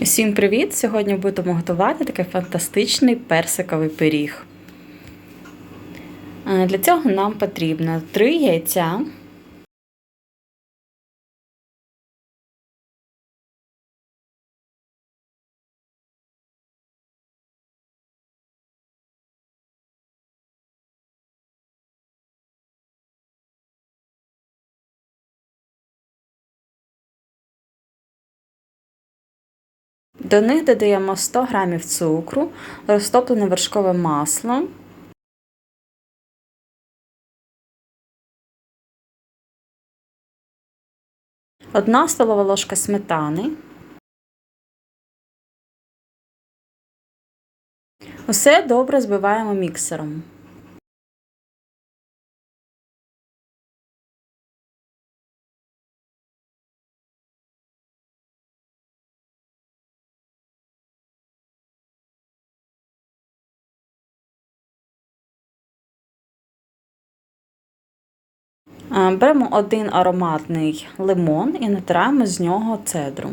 Всім привіт! Сьогодні будемо готувати такий фантастичний персиковий пиріг. Е, Для цього нам потрібно 3 яйця, До них додаємо 100 г цукру, розтоплене вершкове масло, одна столова ложка сметани. Усе добре збиваємо міксером. Беремо один ароматний лимон і натираємо з нього цедру.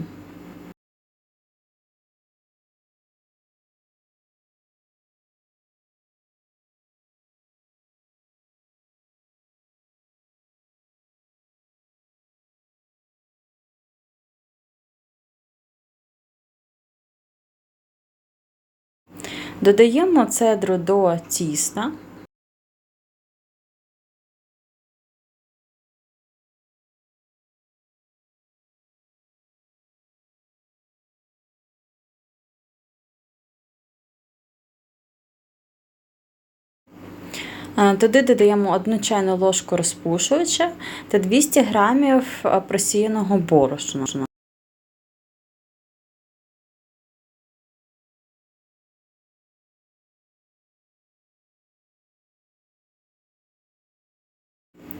Додаємо цедру до тіста. Туди додаємо 1 чайну ложку розпушувача та 200 г просіяного борошна.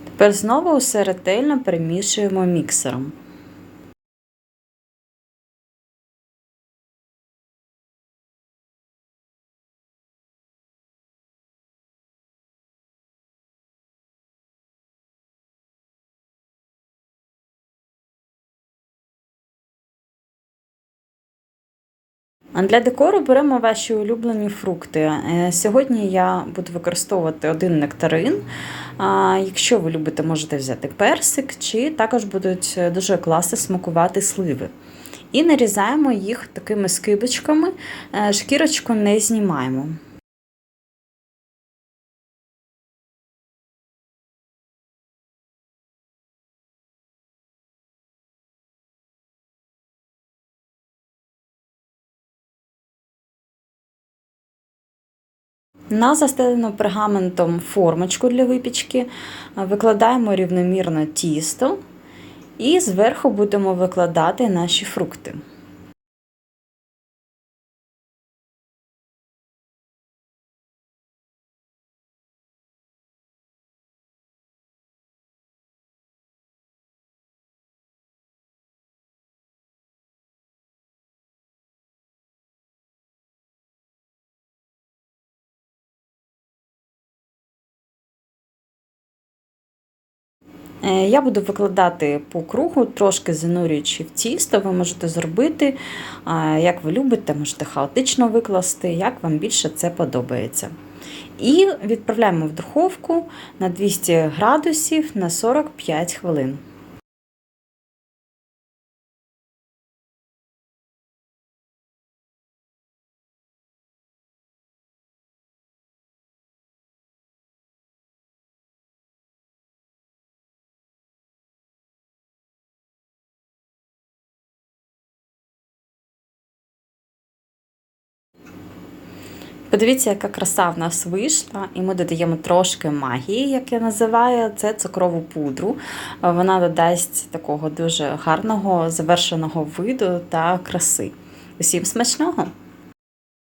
Тепер знову все ретельно перемішуємо міксером. Для декору беремо ваші улюблені фрукти. Е, Сьогодні я буду використовувати один нектарин. Якщо ви любите, можете взяти персик, чи також будуть дуже класно смакувати сливи. І нарізаємо їх такими скибочками, е, шкірочку не знімаємо. На застелену пергаментом формочку для випічки викладаємо рівномірно тісто і зверху будемо викладати наші фрукти. Я буду викладати по кругу, трошки занурюючи в тісто, ви можете зробити, як ви любите, можете хаотично викласти, як вам більше це подобається. І відправляємо в духовку на 200 градусів на 45 хвилин. Подивіться, яка краса в нас вийшла, і ми додаємо трошки магії, як я називаю, це цукрову пудру. Вона додасть такого дуже гарного завершеного виду та краси. Усім смачного!